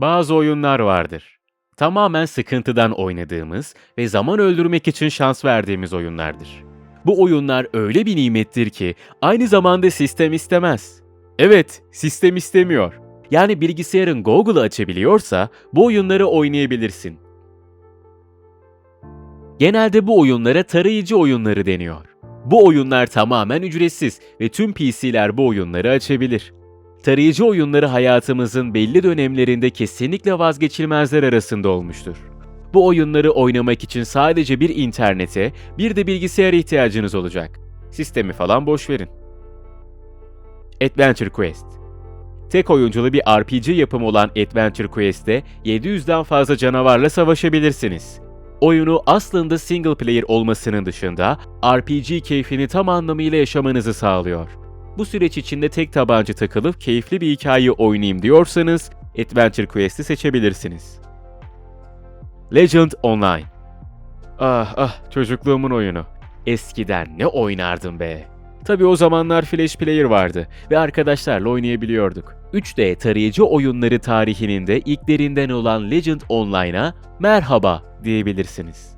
Bazı oyunlar vardır. Tamamen sıkıntıdan oynadığımız ve zaman öldürmek için şans verdiğimiz oyunlardır. Bu oyunlar öyle bir nimettir ki aynı zamanda sistem istemez. Evet, sistem istemiyor. Yani bilgisayarın Google'ı açabiliyorsa bu oyunları oynayabilirsin. Genelde bu oyunlara tarayıcı oyunları deniyor. Bu oyunlar tamamen ücretsiz ve tüm PC'ler bu oyunları açabilir. Tarayıcı oyunları hayatımızın belli dönemlerinde kesinlikle vazgeçilmezler arasında olmuştur. Bu oyunları oynamak için sadece bir internete, bir de bilgisayara ihtiyacınız olacak. Sistemi falan boş verin. Adventure Quest Tek oyunculu bir RPG yapımı olan Adventure Quest'te 700'den fazla canavarla savaşabilirsiniz. Oyunu aslında single player olmasının dışında RPG keyfini tam anlamıyla yaşamanızı sağlıyor. Bu süreç içinde tek tabanca takılıp keyifli bir hikaye oynayayım diyorsanız Adventure Quest'i seçebilirsiniz. Legend Online Ah ah çocukluğumun oyunu. Eskiden ne oynardım be. Tabi o zamanlar Flash Player vardı ve arkadaşlarla oynayabiliyorduk. 3D tarayıcı oyunları tarihinin de ilklerinden olan Legend Online'a merhaba diyebilirsiniz.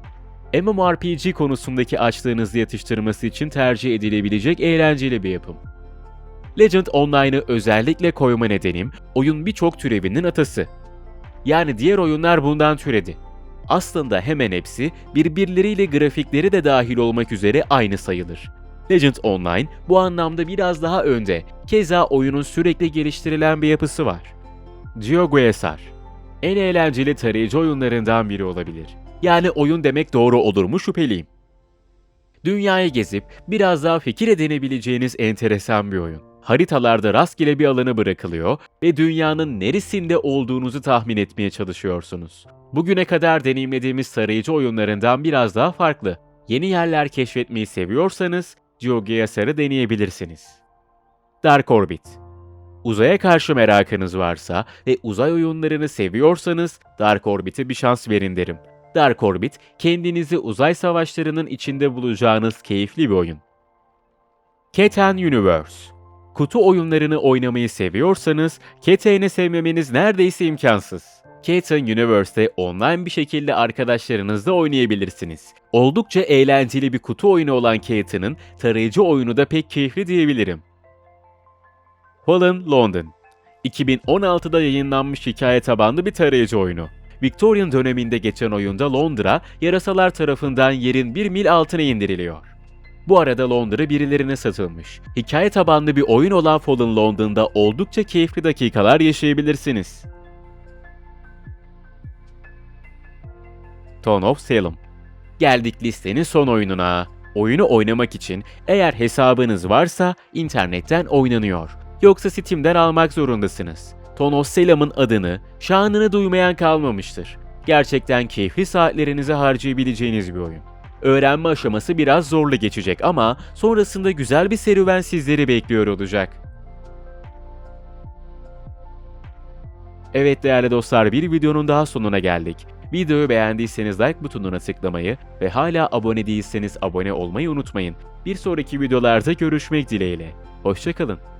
MMORPG konusundaki açlığınızı yatıştırması için tercih edilebilecek eğlenceli bir yapım. Legend Online'ı özellikle koyma nedenim, oyun birçok türevinin atası. Yani diğer oyunlar bundan türedi. Aslında hemen hepsi birbirleriyle grafikleri de dahil olmak üzere aynı sayılır. Legend Online bu anlamda biraz daha önde. Keza oyunun sürekli geliştirilen bir yapısı var. GeoGuessr En eğlenceli tarayıcı oyunlarından biri olabilir. Yani oyun demek doğru olur mu şüpheliyim. Dünyayı gezip biraz daha fikir edinebileceğiniz enteresan bir oyun. Haritalarda rastgele bir alanı bırakılıyor ve dünyanın neresinde olduğunuzu tahmin etmeye çalışıyorsunuz. Bugüne kadar deneyimlediğimiz tarayıcı oyunlarından biraz daha farklı. Yeni yerler keşfetmeyi seviyorsanız GeoGuessr'ı deneyebilirsiniz. Dark Orbit Uzaya karşı merakınız varsa ve uzay oyunlarını seviyorsanız Dark Orbit'e bir şans verin derim. Dark Orbit, kendinizi uzay savaşlarının içinde bulacağınız keyifli bir oyun. Keten Universe Kutu oyunlarını oynamayı seviyorsanız, Keten'i sevmemeniz neredeyse imkansız. Keten Universe'te online bir şekilde arkadaşlarınızla oynayabilirsiniz. Oldukça eğlenceli bir kutu oyunu olan Keten'ın tarayıcı oyunu da pek keyifli diyebilirim. Fallen London 2016'da yayınlanmış hikaye tabanlı bir tarayıcı oyunu. Victorian döneminde geçen oyunda Londra, yarasalar tarafından yerin bir mil altına indiriliyor. Bu arada Londra birilerine satılmış. Hikaye tabanlı bir oyun olan Fallen London'da oldukça keyifli dakikalar yaşayabilirsiniz. Tone of Salem Geldik listenin son oyununa. Oyunu oynamak için eğer hesabınız varsa internetten oynanıyor. Yoksa Steam'den almak zorundasınız. Tone of Salem'ın adını, şanını duymayan kalmamıştır. Gerçekten keyifli saatlerinizi harcayabileceğiniz bir oyun. Öğrenme aşaması biraz zorlu geçecek ama sonrasında güzel bir serüven sizleri bekliyor olacak. Evet değerli dostlar bir videonun daha sonuna geldik. Videoyu beğendiyseniz like butonuna tıklamayı ve hala abone değilseniz abone olmayı unutmayın. Bir sonraki videolarda görüşmek dileğiyle. Hoşçakalın.